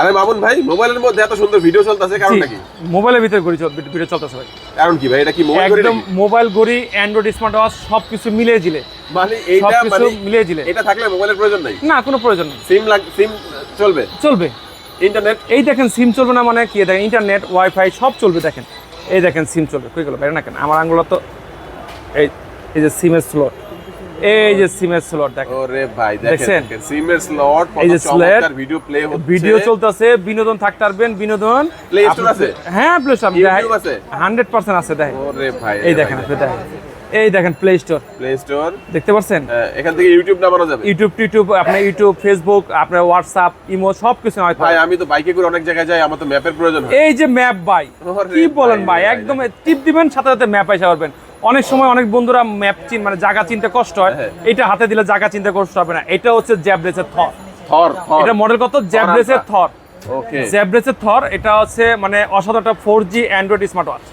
আরে মামুন ভাই মোবাইলের মধ্যে এত সুন্দর ভিডিও চলতেছে কারণ নাকি? মোবাইলের ভিতরে ঘড়ি ভিডিও চলতেছে ভাই। কারণ কি ভাই এটা কি মোবাইল করে একদম মোবাইল ঘড়ি অ্যান্ড্রয়েড স্মার্ট ওয়াচ সবকিছু মিলিয়ে জিলে মানে এইটা মানে মিলিয়ে জিলে এটা থাকলে মোবাইলের প্রয়োজন নাই? না কোনো প্রয়োজন নেই। সিম লাগ সিম চলবে? চলবে। ইন্টারনেট এই দেখেন সিম চলবে না মানে কি? দেখেন ইন্টারনেট ওয়াইফাই সব চলবে দেখেন। এই দেখেন সিম চলবে। কই গেল? বাইরে না কেন? আমার আঙ্গুলো তো এই এই যে সিমের স্লট এই যে সিমের স্লট দেখেন। ওরে ভাই দেখেন সিমের স্লট এই যে slot, ভিডিও প্লে হচ্ছে। ভিডিও চলতেছে বিনোদন থাকতে পারবেন বিনোদন Store আপনি- আছে? হ্যাঁ প্লে স্টোর YouTube আছে? হান্ড্রেড পার্সেন্ট আছে দেখেন। ওরে ভাই এই দেখেন আপনি দেখেন। এই দেখেন প্লে স্টোর প্লে স্টোর দেখতে পাচ্ছেন এখান থেকে ইউটিউব নামানো যাবে। ইউটিউব টিউটিউব আপনার ইউটিউব ফেসবুক আপনার হোয়াটসঅ্যাপ ইমো সব কিছু হয় ভাই আমি তো বাইকে করে অনেক জায়গায় যাই আমার তো ম্যাপের প্রয়োজন হয়। এই যে ম্যাপ ভাই কি বলেন ভাই ভাই একদম টিপ দিবেন সাথে সাথে ম্যাপ এসে পারবেন অনেক সময় অনেক বন্ধুরা ম্যাপ চিন মানে জায়গা চিনতে কষ্ট হয়। হ্যাঁ। এটা হাতে দিলে জায়গা চিনতে কষ্ট হবে না। এটা হচ্ছে জ্যাবরেসের থর। থর এটা মডেল কত? জ্যাবরেসের থর। জ্যাবরেসের থর এটা হচ্ছে মানে অসাধারণ একটা four G android smart watch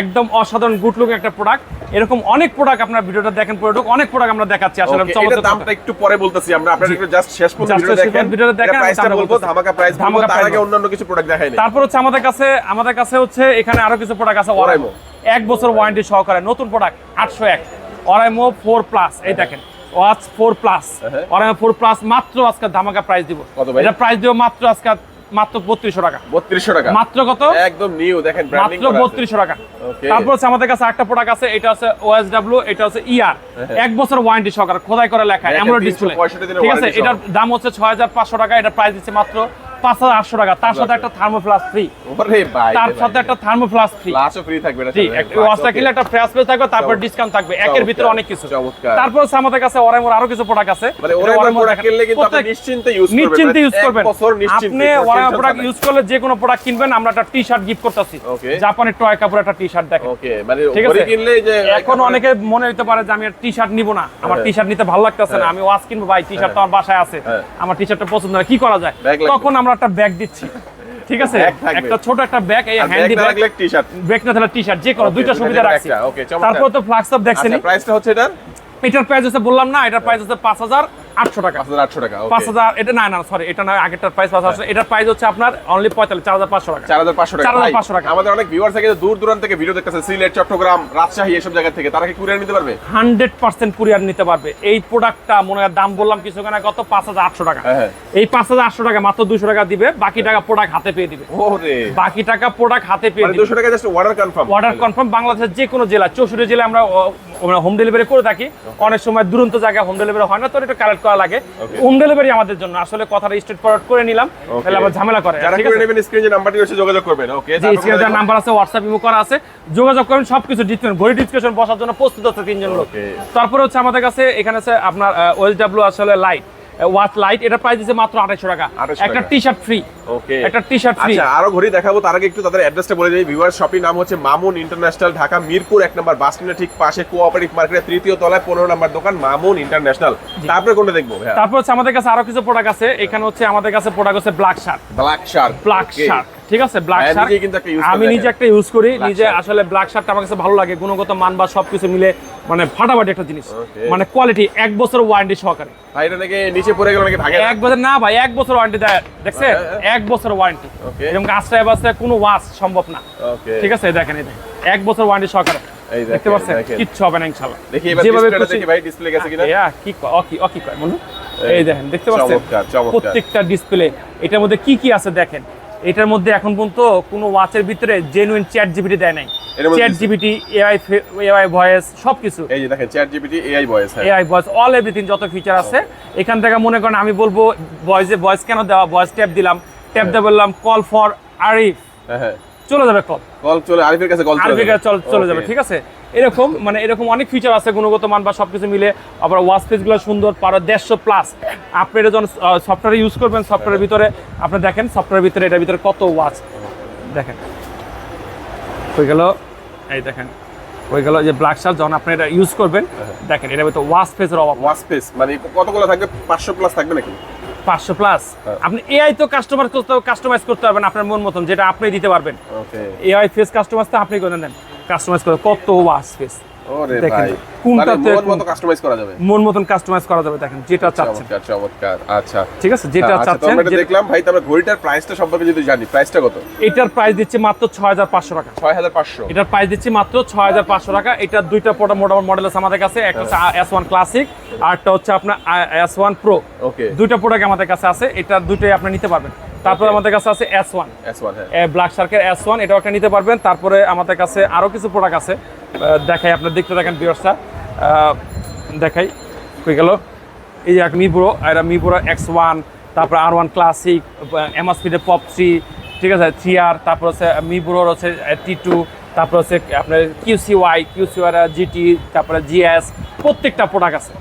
একদম অসাধারণ গুড লুকিং একটা প্রোডাক্ট এরকম অনেক প্রোডাক্ট আপনার ভিডিওটা দেখেন প্রোডাক্ট অনেক প্রোডাক্ট আমরা দেখাচ্ছি আসলে চমৎকার দামটা একটু পরে বলতেছি আমরা। আপনারা একটু জাস্ট শেষ পর্যন্ত ভিডিও দেখেন। ভিডিওটা দেখেন, প্রাইসটা বলব ধামাকা প্রাইস বলব তার আগে অন্যান্য কিছু প্রোডাক্ট দেখাই তারপর হচ্ছে আমাদের কাছে আমাদের কাছে হচ্ছে এখানে আরও কিছু প্রোডাক্ট আছে Oraimo। এক বছর ওয়ারেন্টি সহকারে নতুন প্রোডাক্ট আটশো এক। অরাইমো ফোর প্লাস এই দেখেন। ওয়াচ ফোর প্লাস হ্যাঁ। অরাইমো ফোর প্লাস মাত্র আজকে ধামাকা প্রাইস দিব। এটা প্রাইস দিব মাত্র আজকে মাত্র বত্রিশশো টাকা। 3200 টাকা? মাত্র কত? একদম নিউ দেখেন মাত্র বত্রিশশো টাকা। তারপর হচ্ছে আমাদের কাছে একটা প্রোডাক্ট আছে এটা হচ্ছে ওএসডব্লিউ এটা হচ্ছে ইয়ার এক বছর ওয়ারেন্টি সহকারে খোদাই করে লেখা এমন ডিসপ্লে ঠিক আছে? এটার দাম হচ্ছে ছয় হাজার পাঁচশো টাকা এটা প্রাইস দিচ্ছে মাত্র পাঁচ হাজার আটশো টাকা। তার সাথে একটা ফ্রি তার সাথে একটা ফ্রি ফ্রি থাকবে জি ওয়াচটা কিনলে একটা ফ্রেশ থাকবে তারপর ডিসকাউন্ট থাকবে। একের ভিতরে অনেক কিছু। তারপর হচ্ছে আমাদের কাছে ওরাইমোর আরও কিছু প্রোডাক্ট আছে। মানে এটা প্রোডাক্ট কিনলে কিন্তু আপনি নিশ্চিন্তে ইউজ করবেন নিশ্চিন্তে মানে ইউজ করবেন। আপনি প্রোডাক্ট ইউজ করলে যে কোনো প্রোডাক্ট কিনবেন আমরা একটা টি শার্ট গিফট করতেছি জাপানের টয় কাপড় একটা টি শার্ট দেখেন। ওকে মানে ঠিক আছে? কিনলে যে এখন অনেকে মনে হতে পারে যে আমি টি শার্ট নিব না। আমার হ্যাঁ। টি শার্ট নিতে ভালো লাগতেছে না। হ্যাঁ। আমি ওয়াচ কিনবো ভাই টি শার্ট তো আমার বাসায় আছে। হ্যাঁ। আমার টি শার্টটা পছন্দ না কি করা যায়? তখন আমরা একটা ব্যাগ দিচ্ছি। ঠিক আছে? একটা ছোট একটা ব্যাগ এই হ্যান্ডি ব্যাগ লাগলে টি-শার্ট ব্যাগ না তাহলে টি শার্ট যে করো দুইটা সুবিধা রাখছি। তারপর তো ফ্লাক্স অফ দেখছেন। আচ্ছা প্রাইসটা হচ্ছে এটার? এটার প্রাইস হচ্ছে বললাম না এটার প্রাইস হচ্ছে পাঁচ হাজার। আটশো টাকা। 5800 টাকা পাঁচ হাজার এটা না না সরি এটা না আগেরটার প্রাইস পাঁচ হাজার এটার প্রাইস হচ্ছে আপনার অনলি পঁয়তাল্লিশ চার হাজার পাঁচশো টাকা। 4500 টাকা। 4500 ভাই, টাকা। আমাদের অনেক ভিউয়ার্স থেকে দূর দূরান্ত থেকে ভিডিও দেখতেছে সিলেট চট্টগ্রাম রাজশাহী এসব জায়গা থেকে। তারা কি কুরিয়ার নিতে পারবে? হান্ড্রেড পার্সেন্ট কুরিয়ার নিতে পারবে। এই প্রোডাক্টটা মনে হয় দাম বললাম কিছু কেনা কত? পাঁচ হাজার আটশো টাকা। হ্যাঁ, হ্যাঁ। এই পাঁচ হাজার আটশো টাকা মাত্র দুশো টাকা দিবে বাকি টাকা প্রোডাক্ট হাতে পেয়ে দিবে। বাকি টাকা প্রোডাক্ট হাতে পেয়ে মানে দিবে। 200 টাকা just order confirm order confirm বাংলাদেশের যে কোনো জেলা চৌষট্টি জেলায় আমরা হোম ডেলিভারি করে থাকি। অনেক সময় দুরন্ত জায়গায় হোম ডেলিভারি হয় না তো এটা কালেক্ট করা লাগে। হোম ডেলিভারি আমাদের জন্য। আসলে কথাটা স্ট্রেট ফরওয়ার্ড করে নিলাম তাহলে আবার ঝামেলা করে। যারা করে নেবেন স্ক্রিনে নাম্বারটি আছে যোগাযোগ করবেন। ওকে জি স্ক্রিনে নাম্বার আছে WhatsApp ইমো করা আছে। যোগাযোগ করেন সবকিছু ডিসকাশন ঘড়ি ডিসকাশন বসার জন্য প্রস্তুত আছে তিনজন লোক। তারপর হচ্ছে আমাদের কাছে এখানে আছে আপনার ওএলডব্লিউ ডাব্লিউ আসলে লাইট ওয়াচ লাইট এটা প্রাইস দিচ্ছে মাত্র 2800 টাকা। 2800 একটা। টি শার্ট ফ্রি ওকে একটা টি শার্ট ফ্রি আচ্ছা আরও ঘড়ি দেখাবো তার আগে একটু তাদের অ্যাড্রেসটা বলে দিই। ভিউয়ার শপিং নাম হচ্ছে মামুন ইন্টারন্যাশনাল ঢাকা মিরপুর এক নম্বর বাস স্ট্যান্ডের ঠিক পাশে কোঅপারেটিভ মার্কেটের তৃতীয় তলায় পনেরো নম্বর দোকান মামুন ইন্টারন্যাশনাল তারপরে কোনটা দেখব তারপর হচ্ছে আমাদের কাছে আরও কিছু প্রোডাক্ট আছে। এখানে হচ্ছে আমাদের কাছে প্রোডাক্ট হচ্ছে black shirt black shark black shirt ঠিক আছে ব্ল্যাক হ্যাঁ, শার্ট আমি নিজে একটা ইউজ করি নিজে আসলে ব্ল্যাক শার্টটা আমার কাছে ভালো লাগে গুণগত মান বা সবকিছু মিলে মানে ফাটাফাটি একটা জিনিস। মানে কোয়ালিটি এক বছর ওয়ারেন্টি সহকারে। ভাই এটা নাকি নিচে পড়ে গেল নাকি ভাগে এক বছর না ভাই এক বছর ওয়ারেন্টি দেয়। দেখছেন? হ্যাঁ, এক বছর ওয়ারেন্টি. এরকম কাজটা বাসে কোনো ওয়াশ সম্ভব না। ঠিক আছে দেখেন এই দেখেন। এক বছর ওয়ারেন্টি সহকারে। দেখতে পাচ্ছেন। কিচ্ছু হবে না ইনশাআল্লাহ। দেখি এবার যেভাবে ডিসপ্লেটা দেখি ভাই ডিসপ্লে গেছে কিনা? এয়া, কি কয় অকি অকি কয় বলুন এই দেখেন দেখতে পাচ্ছেন। প্রত্যেকটা ডিসপ্লে এটার মধ্যে কি কি আছে দেখেন? এটার মধ্যে এখন পর্যন্ত কোনো ওয়াচের ভিতরে জেনুইন চ্যাট জিবিটি দেয় নাই। Chat GPT AI AI voice সবকিছু। এই যে দেখেন চ্যাট জিপিটি এআই ভয়েস হ্যাঁ। এআই ভয়েস অল এভরিথিং যত ফিচার আছে। এখান থেকে মনে করেন আমি বলব ভয়েসে ভয়েস কেন দেওয়া ভয়েস ট্যাপ দিলাম। ট্যাপ দিয়ে বললাম কল ফর আরিফ চলে যাবে কল কল চলে আরিফের কাছে কল চলে যাবে। চলে যাবে ঠিক আছে? এরকম মানে এরকম অনেক ফিচার আছে গুণগত মান বা সবকিছু মিলে। আবার ওয়াচগুলো সুন্দর পারো দেড়শো প্লাস আপনি এটা যখন সফটওয়্যার ইউজ করবেন সফটওয়্যারের ভিতরে আপনি দেখেন সফটওয়্যারের ভিতরে এটার ভিতরে কত ওয়াচ দেখেন। হয়ে গেল এই দেখেন। হয়ে গেল যে ব্ল্যাক শার্ট যখন আপনি এটা ইউজ করবেন দেখেন এটার ভিতরে ওয়াচ ফেসের অভাব। ওয়াচ স্পেস মানে কতগুলো থাকবে? 500 প্লাস থাকবে নাকি? পাঁচশো প্লাস হ্যাঁ। আপনি এআই তো কাস্টমার কাস্টমাইজ করতে পারবেন আপনার মন মতন যেটা আপনি দিতে পারবেন। এআই ফেস কাস্টমাইজ তো আপনি করে দেন কাস্টমাইজ করে কত ফেস দেখেন, কোনটাতে মানে মন কাস্টমাইজ করা যাবে। মন মতন কাস্টমাইজ করা যাবে দেখেন যেটা চাচ্ছেন। চমৎকার আচ্ছা। ঠিক আছে যেটা আচ্ছা, চাচ্ছেন আমরা দেখলাম ভাই তারপরে ঘড়িটার প্রাইসটা সম্পর্কে যদি জানি প্রাইসটা কত? এটার প্রাইস দিচ্ছে মাত্র ছয় হাজার পাঁচশো টাকা। ছয় হাজার পাঁচশো। এটার প্রাইস দিচ্ছি মাত্র ছয় হাজার পাঁচশো টাকা। এটার দুইটা মোটা মোটা মডেল আছে আমাদের কাছে। একটা হচ্ছে ক্লাসিক আর একটা হচ্ছে আপনার এস ওয়ান প্রো ওকে দুইটা প্রোডাক্ট আমাদের কাছে আছে। এটা দুইটাই আপনি নিতে পারবেন। তারপরে আমাদের কাছে আছে এস ওয়ান এস ওয়ান হ্যাঁ। ব্ল্যাক শার্কের এস ওয়ান এটাও একটা নিতে পারবেন। তারপরে আমাদের কাছে আরও কিছু প্রোডাক্ট আছে। দেখাই আপনার দেখতে দেখেন বিয়ার্সটা দেখাই কই গেল। এই যে এক মিপুরো এটা মিপুরো এক্স ওয়ান তারপর আর ওয়ান ক্লাসিক এমআসপিডের পপ থ্রি ঠিক আছে থ্রি আর তারপর হচ্ছে মিপুরোর হচ্ছে টি টু তারপর হচ্ছে আপনার QC Y QC Y GT তারপরে জিএস প্রত্যেকটা প্রোডাক্ট আছে।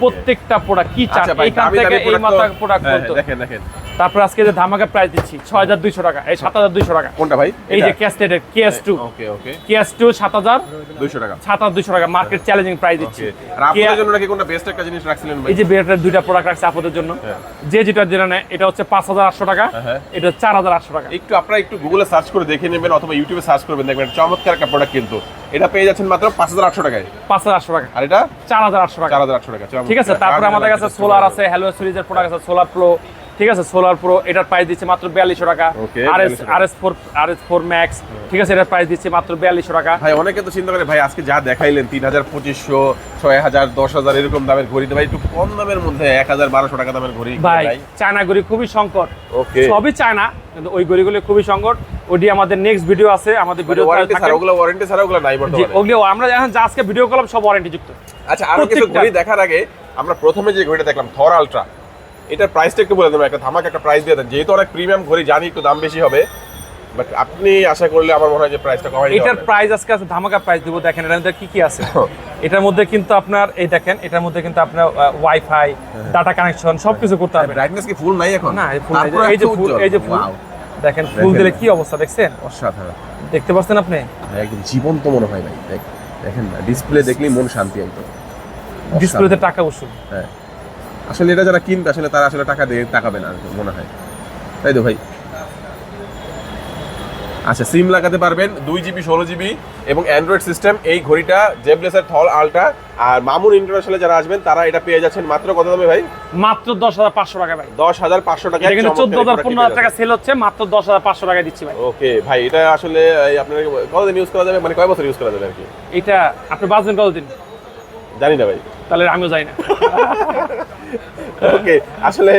প্রত্যেকটা প্রোডাক্ট কি চান? আচ্ছা থেকে এই মাথা প্রোডাক্ট বলতো দেখেন দেখেন। তারপর আজকে যে ধামাকা প্রাইস দিচ্ছি ছয় হাজার দুইশো টাকা। এই সাত হাজার দুইশো টাকা। কোনটা ভাই? এই যে ক্যাস্টেডের KS two okay okay KS two সাত হাজার দুইশো টাকা। সাত হাজার দুইশো টাকা মার্কেট চ্যালেঞ্জিং প্রাইস দিচ্ছি। আর আপনাদের জন্য নাকি কোনটা বেস্ট একটা জিনিস রাখছিলেন ভাই? এই যে বেটার দুইটা প্রোডাক্ট রাখছে আপনাদের জন্য। হ্যাঁ। যে যেটা যেটা নেয় এটা হচ্ছে পাঁচ হাজার আটশো টাকা হ্যাঁ। এটা চার হাজার আটশো টাকা। একটু আপনারা একটু গুগলে সার্চ করে দেখে নেবেন অথবা ইউটিউবে সার্চ করবেন দেখবেন এটা চমৎকার একটা প্রোডাক্ট কিন্তু। এটা পেয়ে যাচ্ছেন মাত্র পাঁচ হাজার আটশো টাকায়। পাঁচ হাজার আটশো টাকা। আর এটা? চার হাজার আটশো টাকা। চার হাজার আটশো টাকা ঠিক আছে তারপরে আমাদের কাছে সোলার আছে হ্যালো সিরিজের প্রোডাক্ট আছে সোলার প্রো ঠিক আছে? সোলার প্রো এটার প্রাইস দিচ্ছে মাত্র বিয়াল্লিশশো টাকা। R S R S four R S four max ঠিক আছে? এটার প্রাইস দিচ্ছে মাত্র বিয়াল্লিশশো টাকা। ভাই অনেকে তো চিন্তা করে ভাই আজকে যা দেখাইলেন তিন হাজার পঁচিশশো ছয় হাজার দশ হাজার এরকম দামের ঘড়ি ভাই একটু কম দামের মধ্যে এক হাজার বারোশো টাকা দামের ঘড়ি ভাই চায়না গড়ি খুবই সংকট। সবই চায়না কিন্তু ওই গড়িগুলো খুবই সংকট। ওটি আমাদের নেক্সট ভিডিও আছে আমাদের ভিডিও ওয়ারেন্টি ছাড়া ওগুলো ওয়ারেন্টি ছাড়া ওগুলো নাই বর্তমানে। ওগুলো আমরা এখন যা আজকে ভিডিও করলাম সব ওয়ারেন্টি যুক্ত। আচ্ছা আরও কিছু ঘড়ি দেখার আগে আমরা প্রথমে যে ঘড়িটা দেখলাম থর আলট্রা এটার প্রাইসটা একটু বলে দেবেন একটা ধামাক একটা প্রাইস দিয়ে দেন। যেহেতু অনেক প্রিমিয়াম ঘড়ি জানি একটু দাম বেশি হবে বাট আপনি আশা করলে আমার মনে হয় যে প্রাইসটা কমাই এটার। প্রাইস আজকে আছে ধামাকা প্রাইস দেবো। দেখেন এটার মধ্যে কি কি আছে? এটার মধ্যে কিন্তু আপনার এই দেখেন এটার মধ্যে কিন্তু আপনার ওয়াইফাই ডাটা কানেকশন সবকিছু করতে হবে। ব্রাইটনেস কি ফুল নাই এখন? না এই ফুল এই যে ফুল এই যে ফুল দেখেন ফুল দিলে কি অবস্থা দেখছেন? অসাধারণ। দেখতে পাচ্ছেন আপনি? ভাই, একদম জীবন্ত মনে হয় ভাই দেখ- দেখেন না ডিসপ্লে দেখলেই মন শান্তি একদম। ডিসপ্লেতে টাকা উসুল। হ্যাঁ। আসলে এটা যারা কিনবে আসলে তারা আসলে টাকা দিয়ে তাকাবে না মনে হয়। তাই তো ভাই? আচ্ছা সিম লাগাতে পারবেন দুই জিবি ষোলো জিবি এবং অ্যান্ড্রয়েড সিস্টেম। এই ঘড়িটা জেবলেসের থল আলট্রা। আর মামুন ইন্টারন্যাশনালে যারা আসবেন তারা এটা পেয়ে যাচ্ছেন। মাত্র কত দামে ভাই? মাত্র দশ হাজার পাঁচশো টাকা ভাই। দশ হাজার পাঁচশো টাকা কিন্তু চোদ্দ হাজার পনেরো হাজার টাকা সেল হচ্ছে মাত্র দশ হাজার পাঁচশো টাকা দিচ্ছি ভাই। ওকে ভাই এটা আসলে আপনার কতদিন ইউজ করা যাবে? মানে কয় বছর ইউজ করা যাবে আর কি? এটা আপনি বাঁচবেন কতদিন? জানি না ভাই। তাহলে আমিও যাই না। ওকে আসলে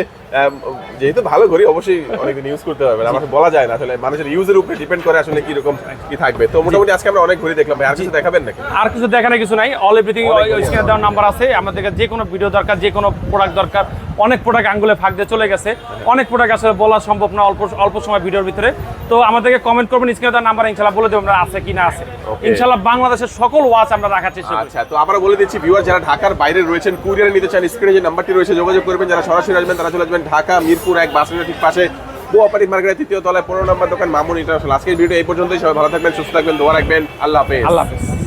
যেহেতু ভালো ঘড়ি অবশ্যই অনেকদিন ইউজ করতে পারবেন। আমার বলা যায় না আসলে মানুষের ইউজের উপরে ডিপেন্ড করে আসলে কি রকম কি থাকবে। তো মোটামুটি আজকে আমরা অনেক ঘড়ি দেখলাম ভাই। আর কিছু দেখাবেন নাকি? আর কিছু দেখানোর কিছু নাই। অল এভরিথিং স্ক্রিনে দেওয়ার নাম্বার আছে। আমাদের যে কোনো ভিডিও দরকার যে কোনো প্রোডাক্ট দরকার অনেক প্রোডাক্ট আঙ্গুলে ফাঁক দিয়ে চলে গেছে। অনেক প্রোডাক্ট আসলে বলা সম্ভব না অল্প অল্প সময় ভিডিওর ভিতরে। তো আমাদেরকে কমেন্ট করবেন স্ক্রিনে দেওয়ার নাম্বার ইনশাল্লাহ বলে দেবো আমরা আছে কি না আছে। Okay. ইনশাল্লাহ বাংলাদেশের সকল ওয়াচ আমরা রাখার চেষ্টা আচ্ছা তো আমরা বলে দিচ্ছি ভিউয়ার যারা ঢাকার বাইরে রয়েছেন কুরিয়ারে নিতে চান স্ক্রিনে যে নাম্বারটি রয়েছে, যোগাযোগ করবেন, যারা সরাসরি আসবেন তারা চলে আসবেন ঢাকা, মিরপুর এক বাস ঠিক পাশে কোঅপারেটিভ মার্কেটের তৃতীয় তলায়, পনেরো নম্বর দোকান, মামুন ইন্টারন্যাশনাল। আজকের ভিডিও এই পর্যন্তই, সবাই ভালো থাকবেন, সুস্থ থাকবেন, দোয়া রাখবেন, আল্লাহ হাফেজ। আল্লাহ হাফেজ।